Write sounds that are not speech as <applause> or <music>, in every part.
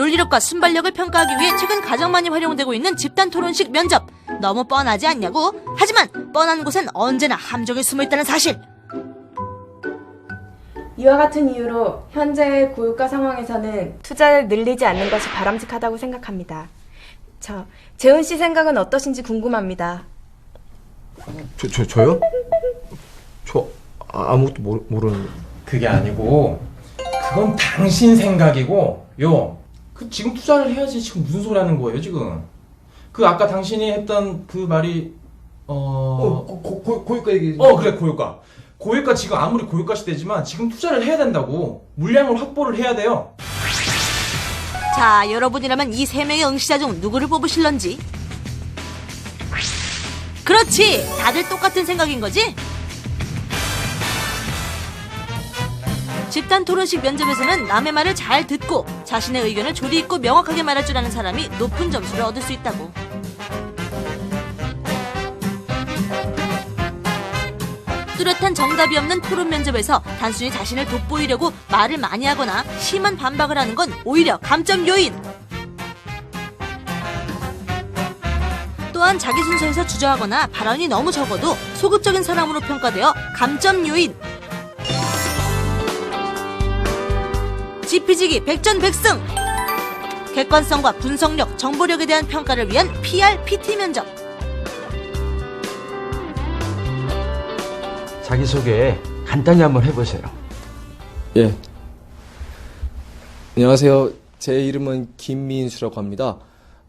논리력과 순발력을 평가하기 위해 최근 가장 많이 활용되고 있는 집단 토론식 면접. 너무 뻔하지 않냐고? 하지만 뻔한 곳엔 언제나 함정이 숨어 있다는 사실. 이와 같은 이유로 현재의 고유가 상황에서는 투자를 늘리지 않는 것이 바람직하다고 생각합니다. 저, 재훈 씨 생각은 어떠신지 궁금합니다. 저, 저, 저요? 저 아- 아무것도 모르, 모르는 그게 아니고 그건 당신 생각이고 요. 그 지금 투자를 해야지 지금 무슨 소리 하는 거예요 지금? 그 아까 당신이 했던 그 말이 어. 어, 고, 고, 고, 고유가 얘기 어 그래 고유가 고유가 지금 아무리 고유가 시대지만 지금 투자를 해야 된다고 물량을 확보를 해야 돼요 자, 여러분이라면 이 세 명의 응시자 중 누구를 뽑으실런지? 그렇지! 다들 똑같은 생각인 거지? 집단 토론식 면접에서는 남의 말을 잘 듣고 자신의 의견을 조리 있고 명확하게 말할 줄 아는 사람이 높은 점수를 얻을 수 있다고. 뚜렷한 정답이 없는 토론 면접에서 단순히 자신을 돋보이려고 말을 많이 하거나 심한 반박을 하는 건 오히려 감점 요인. 또한 자기 순서에서 주저하거나 발언이 너무 적어도 소극적인 사람으로 평가되어 감점 요인. 지피지기 백전백승. 객관성과 분석력, 정보력에 대한 평가를 위한 PR, PT 면접. 자기소개 간단히 한번 해보세요. 예. 안녕하세요. 제 이름은 김민수라고 합니다.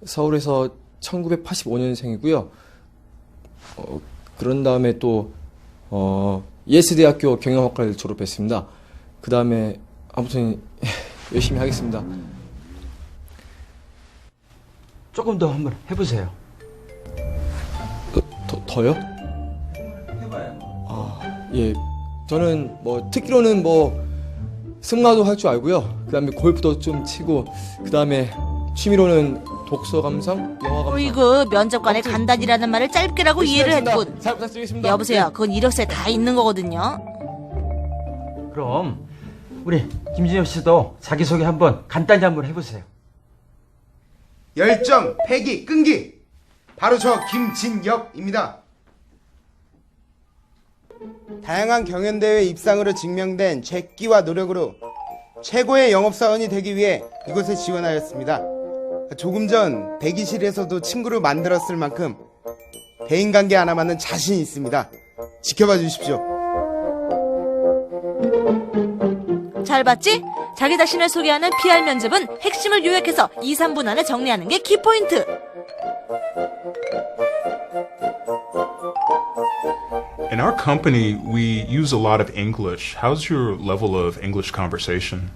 서울에서 1985년생이고요. 어, 그런 다음에 또 어, 예스대학교 경영학과를 졸업했습니다. 그 다음에 아무튼 열심히 하겠습니다. 조금 더 한번 해보세요. 그, 더, 더요? 아, 예. 저는 뭐 특기로는 뭐 승마도 할 줄 알고요. 그다음에 골프도 좀 치고 그다음에 취미로는 독서 감상, 영화 감상. 어이구, 면접관의 간단이라는 말을 짧게라고 이해를 했군. 잘 부탁드리겠습니다. 여보세요. 그건 이력서에 다 있는 거거든요. 그럼 우리 김진엽 씨도 자기소개 한번 간단히 한번 해보세요. 열정, 패기, 끈기. 바로 저 김진엽입니다. 다양한 경연대회 입상으로 증명된 재끼와 노력으로 최고의 영업사원이 되기 위해 이곳에 지원하였습니다. 조금 전 대기실에서도 친구를 만들었을 만큼 대인관계 하나만은 자신 있습니다. 지켜봐 주십시오. 잘 봤지? 자기 자신을 소개하는 PR 면접은 핵심을 요약해서 2, 3분 안에 정리하는 게 키포인트. In our company, we use a lot of English. How's your level of English conversation?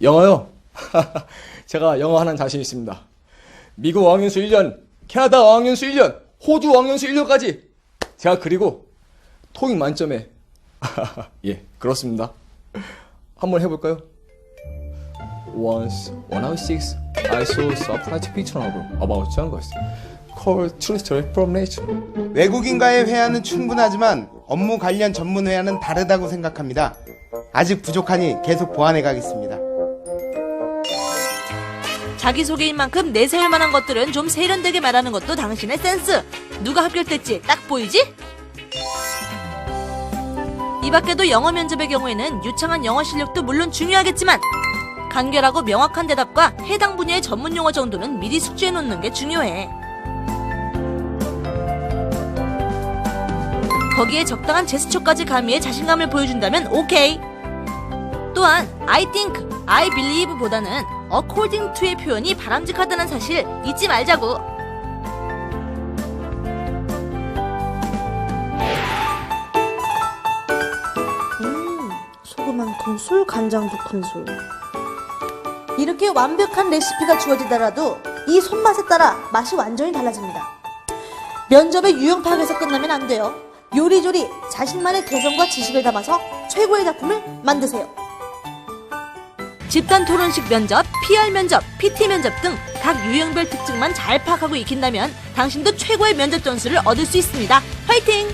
영어요. <laughs> 제가 영어 하나는 자신 있습니다. 미국 어학연수 1년, 캐나다 어학연수 1년, 호주 어학연수 1년까지 제가 그리고 토익 만점에 <laughs> 예, 그렇습니다. 한번 해볼까요? Once, when I was six, I saw a surprise picture novel about jungles called True Story from Nature. 외국인과의 회화는 충분하지만 업무 관련 전문 회화는 다르다고 생각합니다. 아직 부족하니 계속 보완해 가겠습니다. 자기소개인 만큼 내세울 만한 것들은 좀 세련되게 말하는 것도 당신의 센스. 누가 합격됐지 딱 보이지? 이 밖에도 영어 면접의 경우에는 유창한 영어 실력도 물론 중요하겠지만 간결하고 명확한 대답과 해당 분야의 전문 용어 정도는 미리 숙지해 놓는 게 중요해. 거기에 적당한 제스처까지 가미해 자신감을 보여준다면 오케이. 또한 I think, I believe 보다는 according to의 표현이 바람직하다는 사실 잊지 말자고. 소금 한 큰술, 간장 두 큰술. 이렇게 완벽한 레시피가 주어지더라도 이 손맛에 따라 맛이 완전히 달라집니다. 면접의 유형 파악에서 끝나면 안 돼요. 요리조리 자신만의 개성과 지식을 담아서 최고의 작품을 만드세요. 집단 토론식 면접, PR 면접, PT 면접 등 각 유형별 특징만 잘 파악하고 익힌다면 당신도 최고의 면접 점수를 얻을 수 있습니다. 화이팅!